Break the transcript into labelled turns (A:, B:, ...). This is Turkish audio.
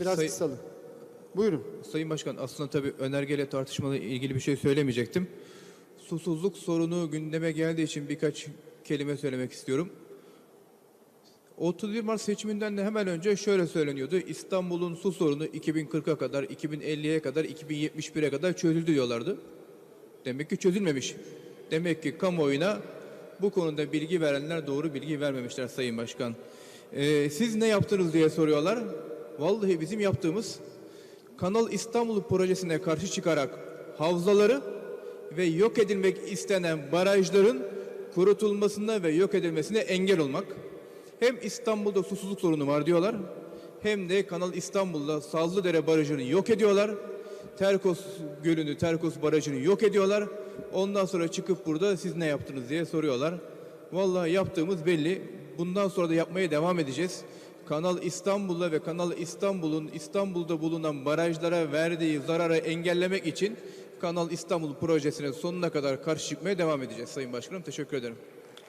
A: Biraz
B: Sayın-
A: kısalım. Buyurun.
B: Sayın Başkan aslında tabii önergeyle tartışmalı ilgili bir şey söylemeyecektim. Susuzluk sorunu gündeme geldiği için birkaç kelime söylemek istiyorum. 31 Mart seçiminden de hemen önce şöyle söyleniyordu. İstanbul'un su sorunu 2040'a kadar, 2050'ye kadar, 2071'e kadar çözüldü diyorlardı. Demek ki çözülmemiş. Demek ki kamuoyuna bu konuda bilgi verenler doğru bilgi vermemişler Sayın Başkan. Ee, siz ne yaptınız diye soruyorlar. Vallahi bizim yaptığımız Kanal İstanbul projesine karşı çıkarak havzaları ve yok edilmek istenen barajların kurutulmasına ve yok edilmesine engel olmak. Hem İstanbul'da susuzluk sorunu var diyorlar. Hem de Kanal İstanbul'da Sazlıdere Barajı'nı yok ediyorlar. Terkos Gölü'nü, Terkos Barajı'nı yok ediyorlar. Ondan sonra çıkıp burada siz ne yaptınız diye soruyorlar. Vallahi yaptığımız belli. Bundan sonra da yapmaya devam edeceğiz. Kanal İstanbul'la ve Kanal İstanbul'un İstanbul'da bulunan barajlara verdiği zararı engellemek için Kanal İstanbul projesine sonuna kadar karşı çıkmaya devam edeceğiz Sayın Başkanım. Teşekkür ederim.